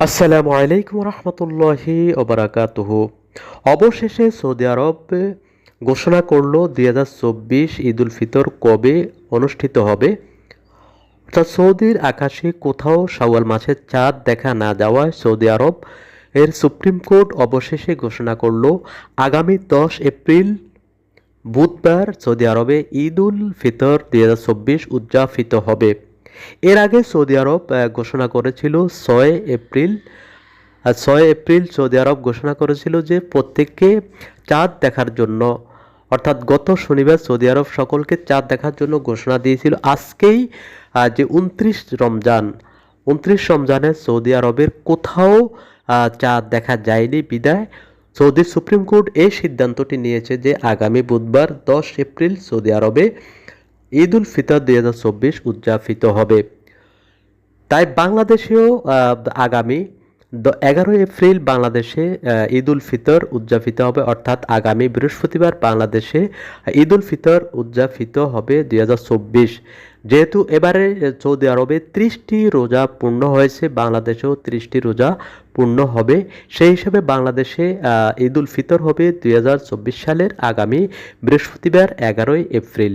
আসসালামু আলাইকুম রহমতুল্লাহি ওবরাকাতুহ। অবশেষে সৌদি আরব ঘোষণা করল দুই হাজার চব্বিশ ঈদ উল ফিতর কবে অনুষ্ঠিত হবে? অর্থাৎ সৌদির আকাশে কোথাও শাওয়াল মাসের চাঁদ দেখা না যাওয়ায় সৌদি আরব এর সুপ্রিম কোর্ট অবশেষে ঘোষণা করল আগামী দশ এপ্রিল বুধবার সৌদি আরবে ঈদ উল ফিতর দুই হাজার চব্বিশ উদযাপিত হবে। এর আগে সৌদি আরব ঘোষণা করেছিল ছয় এপ্রিল ছয় এপ্রিল সৌদি আরব ঘোষণা করেছিল যে প্রত্যেককে চাঁদ দেখার জন্য। অর্থাৎ গত শনিবার সৌদি আরব সকলকে চাঁদ দেখার জন্য ঘোষণা দিয়েছিল। আজকেই যে উনত্রিশ রমজান, উনত্রিশ রমজানে সৌদি আরবের কোথাও চাঁদ দেখা যায়নি বিদায়। সৌদি সুপ্রিম কোর্ট এই সিদ্ধান্তটি নিয়েছে যে আগামী বুধবার দশ এপ্রিল সৌদি আরবে ঈদ উল ফিতর দুই হাজার চব্বিশ উদযাপিত হবে। তাই বাংলাদেশেও আগামী এগারো এপ্রিল বাংলাদেশে ঈদ উল ফিতর উদযাপিত হবে। অর্থাৎ আগামী বৃহস্পতিবার বাংলাদেশে ঈদ উল ফিতর উদযাপিত হবে দুই হাজার চব্বিশ। যেহেতু এবারে সৌদি আরবে ত্রিশটি রোজা পূর্ণ হয়েছে, বাংলাদেশেও ত্রিশটি রোজা পূর্ণ হবে। সেই হিসাবে বাংলাদেশে ঈদ উল ফিতর হবে দুই হাজার চব্বিশ সালের আগামী বৃহস্পতিবার এগারোই এপ্রিল।